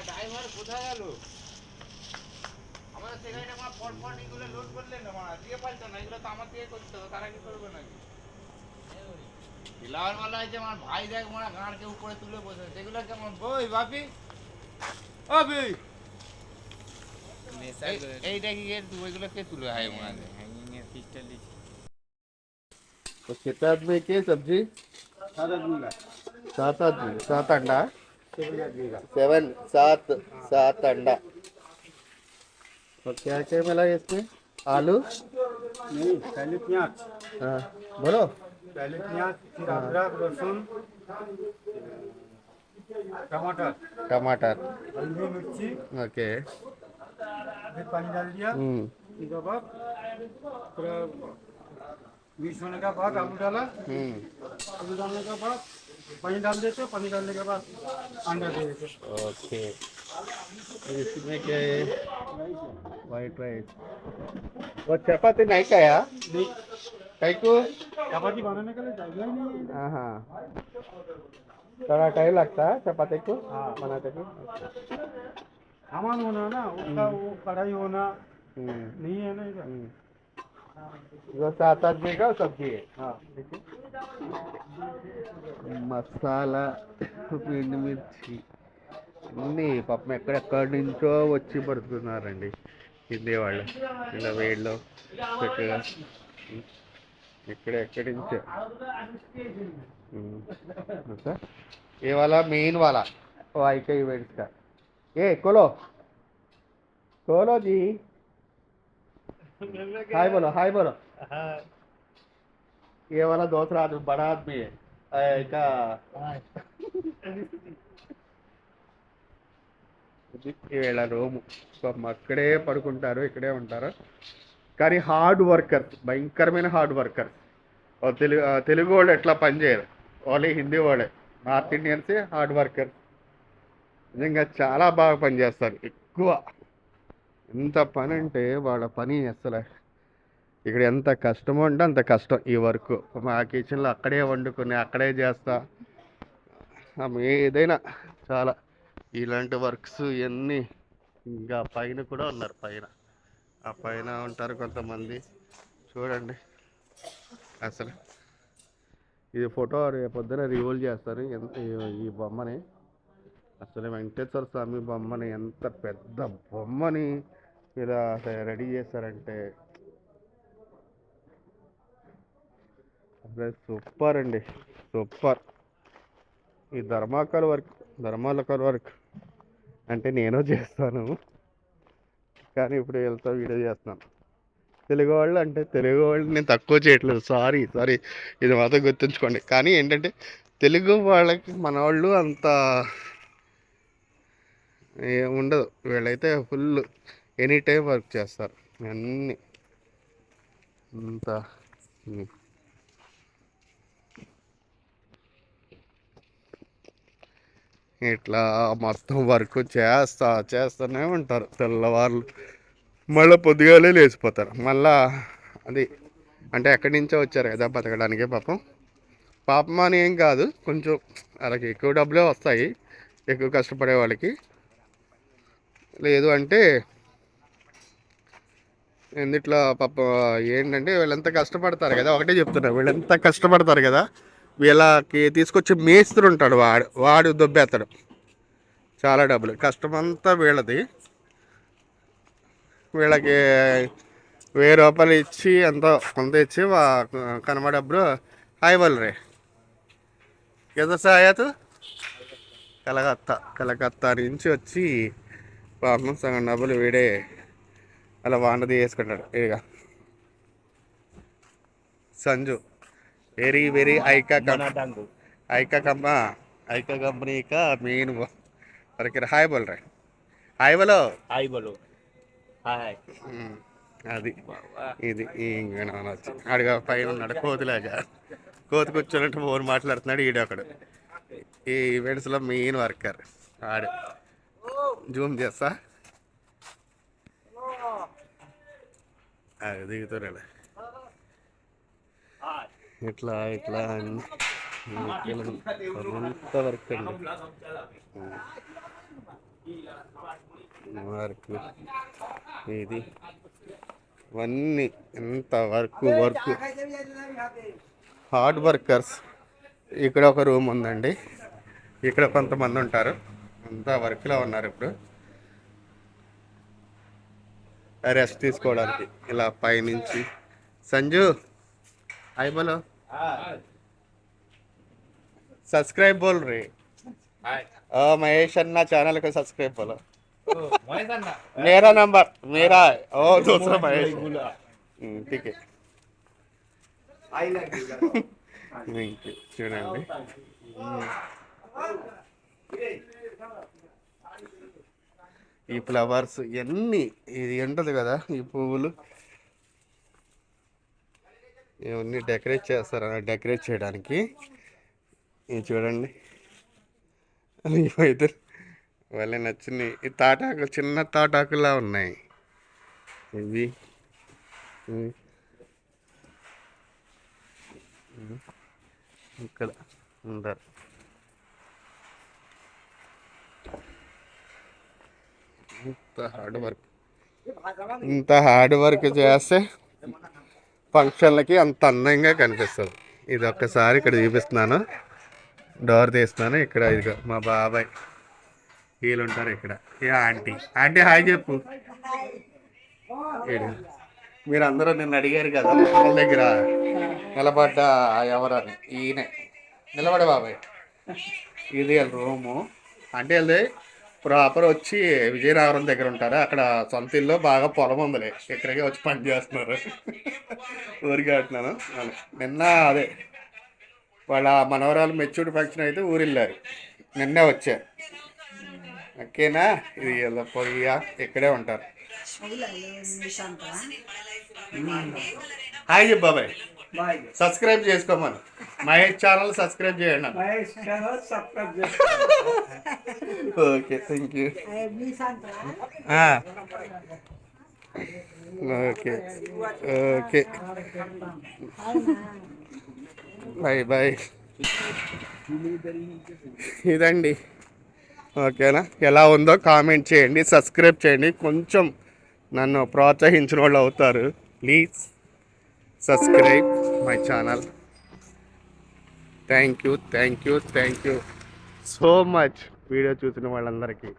Driver কোথায় গেল আমাদের সেখানে আমার পট পট এগুলো লোড করলেন না মারা দিয়ে পারতো না এগুলো তো আমার দিয়ে করতে হবে তারা কি করবে নাকি লাল মালা আছে আমার ভাই দেখ মারা গাঁড়কে উপরে তুলে বসে সেগুলো কেমন বই বাপি ও বই এই- এইটা কি এর ওইগুলো কে তুলে হয় মারা तो कितने आदमी की सब्जी सात आदमी सात अंडा सेवन सात सात अंडा। और क्या क्या मिला है इसमें? आलू? नहीं पहले प्याज। हाँ बोलो। पहले प्याज फिर अदरक लहसुन टमाटर। टमाटर। हल्दी मिर्ची। ओके। फिर पानी डाल दिया। हम्म। उसके बाद पूरा मिक्स होने के बाद आलू डाला। हम्म। आलू डालने के बाद पानी डाल देते हो पानी डालने के बाद अंडा दे देते ओके। इसमें क्या है? वाइट राइस वो चपाती नहीं खाया? नहीं। कई को? चपाती बनाने के लिए जाएगा ही नहीं। हाँ हाँ। थोड़ा टाइम लगता है चपाती को हाँ। बनाते को? सामान होना ना उसका वो कढ़ाई होना हम्म। नहीं है ना इधर। हम्म। सात आदमी का सब्जी है हाँ మసాలా ఎండుమిర్చి అన్నీ పాపం ఎక్కడెక్కడి నుంచో వచ్చి పడుతున్నారండి హిందీ వాళ్ళు ఇలా వేడిలో చక్కగా ఇక్కడ ఎక్కడి నుంచో अच्छा ये वाला मेन वाला वो आई का इवेंट्स का ये खोलो खोलो जी हाय बोलो हाय बोलो ये वाला दूसरा आदमी बड़ा आदमी है अ, का ఇది వీళ్ళ రూము పాపం అక్కడే పడుకుంటారు ఇక్కడే ఉంటారు కానీ హార్డ్ వర్కర్ భయంకరమైన హార్డ్ వర్కర్ తెలుగు ఆ, తెలుగు వాళ్ళు ఎట్లా పనిచేయరు ఓన్లీ హిందీ వాళ్ళే నార్త్ ఇండియన్సే హార్డ్ వర్కర్ నిజంగా చాలా బాగా పనిచేస్తారు ఎక్కువ ఎంత పని అంటే వాళ్ళ పని అసలు ఇక్కడ ఎంత కష్టమో అంటే అంత కష్టం ఈ వర్క్. మా కిచెన్లో అక్కడే వండుకొని అక్కడే చేస్తా. ఏదైనా చాలా. ఇలాంటి వర్క్స్ ఇవన్నీ ఇంకా పైన కూడా ఉన్నారు పైన. ఆ పైన ఉంటారు కొంతమంది. చూడండి. అసలు ఇది ఫోటో రేపు పొద్దున రివోల్ చేస్తారు. ఎంత ఈ- ఈ బొమ్మని. అసలు వెంకటేశ్వర స్వామి బొమ్మని ఎంత పెద్ద బొమ్మని. ఇలా రెడీ చేస్తారంటే అదే సూపర్ అండి. సూపర్. ఈ ధర్మాకర్ వర్క్ ధర్మాలకర్ వర్క్ అంటే నేను చేస్తాను. కానీ ఇప్పుడు వెళ్తా వీడియో చేస్తున్నాను తెలుగు వాళ్ళు అంటే తెలుగు వాళ్ళు నేను తక్కువ చేయట్లేదు. Sorry sorry. ఇది మాత్రం గుర్తుంచుకోండి. కానీ ఏంటంటే తెలుగు వాళ్ళకి మన వాళ్ళు అంత ఏముండదు ఉండదు. వీళ్ళైతే ఫుల్ ఎనీ టైం వర్క్ చేస్తారు. అన్నీ. అంత. ఇట్లా మొత్తం వర్క్ చేస్తా చేస్తూనే ఉంటారు. తెల్లవారు మళ్ళీ పొద్దుగాలే లేచిపోతారు. మళ్ళా అది అంటే ఎక్కడి నుంచో వచ్చారు కదా బతకడానికే పాపం. పాపం అని ఏం కాదు. కొంచెం వాళ్ళకి ఎక్కువ డబ్బులే వస్తాయి. ఎక్కువ కష్టపడే వాళ్ళకి. లేదు అంటే ఎందుట్లో పాప ఏంటంటే వీళ్ళంతా కష్టపడతారు కదా ఒకటే చెప్తున్నా వీళ్ళంతా కష్టపడతారు కదా వీళ్ళకి తీసుకొచ్చి మేస్త్రి ఉంటాడు వాడు వాడు దొబ్బేస్తాడు. చాలా డబ్బులు కష్టమంతా వీళ్ళది. వీళ్ళకి వెయ్యి రూపాయలు ఇచ్చి ఎంతో కొంత ఇచ్చి వా డబ్బులు హాయ్ రే కదా సాయత్ కలకత్తా కలకత్తా నుంచి వచ్చి పాపం సగం డబ్బులు వీడే అలా వానది వేసుకుంటాడు. ఇక సంజు. వెరీ వెరీ ఐకా కంపెనీ ఐకా కంప ఐకా కంపెనీ ఇక మెయిన్ వరకు హాయ్ బోల్ రే హాయ్ బలో. హాయ్ బలో. హాయ్. అది. ఇది వచ్చి. అడిగా పైన ఉన్నాడు కోతిలాగా. కోతి కూర్చోనంటే ఫోన్ మాట్లాడుతున్నాడు ఈడొకడు ఈ ఈవెంట్స్లో మెయిన్ వర్కర్. ఆడు. జూమ్ చేస్తా. దిగుతున్నాడు ఇట్లా ఇట్లా అన్ని అంత వర్క్ అండి వర్క్. ఇది. ఇవన్నీ ఎంత వర్క్ వర్క్. Hard workers. ఇక్కడ ఒక రూమ్ ఉందండి. ఇక్కడ కొంతమంది ఉంటారు. అంతా వర్క్లో ఉన్నారు ఇప్పుడు. రెస్ట్ తీసుకోవడానికి ఇలా పైనుంచి సంజు హాయ్ బోలో सब्सक्राइब बोल रहे ओ महेश अन्ना चैनल को सब्सक्राइब बोलो మహేష్ అన్న मेरा नंबर मेरा है ओ दूसरा महेश हम्म, ठीक है Thank you. చూడండి ఈ ఫ్లవర్స్ ఇవన్నీ ఇది ఉంటుంది కదా ఈ పువ్వులు. ఇవన్నీ డెకరేట్ చేస్తారు? డెకరేట్ చేయడానికి. ఇది చూడండి. ఇవైతే వాళ్ళే నచ్చినాయి ఈ తాటాకులు చిన్న తాటాకులా ఉన్నాయి. ఇవి. ఇవి. ఇక్కడ. ఉంటారు ఇంత హార్డ్ వర్క్ ఇంత హార్డ్ వర్క్ చేస్తే ఫంక్షన్లకి అంత అందంగా కనిపిస్తుంది. ఇది ఒక్కసారి ఇక్కడ చూపిస్తున్నాను. డోర్ తీస్తున్నాను. ఇక్కడ ఇదిగో మా బాబాయ్. వీళ్ళు ఉంటారు ఇక్కడ. ఏ ఆంటీ. ఆంటీ హాయ్ చెప్పు. మీరు అందరూ నిన్ను అడిగారు కదా వాళ్ళ దగ్గర నిలబడ్డ ఎవరని. ఈయనే. నిలబడే బాబాయ్. ఇది రూము. అంటే వెళ్ళి ప్రాపర్ వచ్చి విజయనగరం దగ్గర ఉంటారు? అక్కడ సొంత ఇల్లు బాగా పొలం ఉందిలే. ఇక్కడికే వచ్చి పని చేస్తున్నారు. ఊరికి అంటున్నాను. నిన్న అదే వాళ్ళ మనవరాలు మెచ్యూర్డ్ ఫంక్షన్ అయితే ఊరు వెళ్ళారు నిన్నే వచ్చారు ఓకేనా? ఇది పొయ్య. ఇక్కడే ఉంటారు. హాయ్ బాబాయ్. బాయ్ సబ్స్క్రైబ్ చేసుకోమను. మహేష్ ఛానల్ సబ్స్క్రైబ్ చేయండి అన్న. మహేష్ ఛానల్ సబ్స్క్రైబ్ చేసి okay thank you. Okay okay. Bye bye. ఇదండి. ఓకేనా? ఎలా ఉందో కామెంట్ చేయండి సబ్స్క్రైబ్ చేయండి. కొంచెం నన్ను ప్రోత్సహించిన వాళ్ళు అవుతారు. Please. Subscribe my channel thank you thank you thank you so much video చూసిన వాళ్ళందరికీ.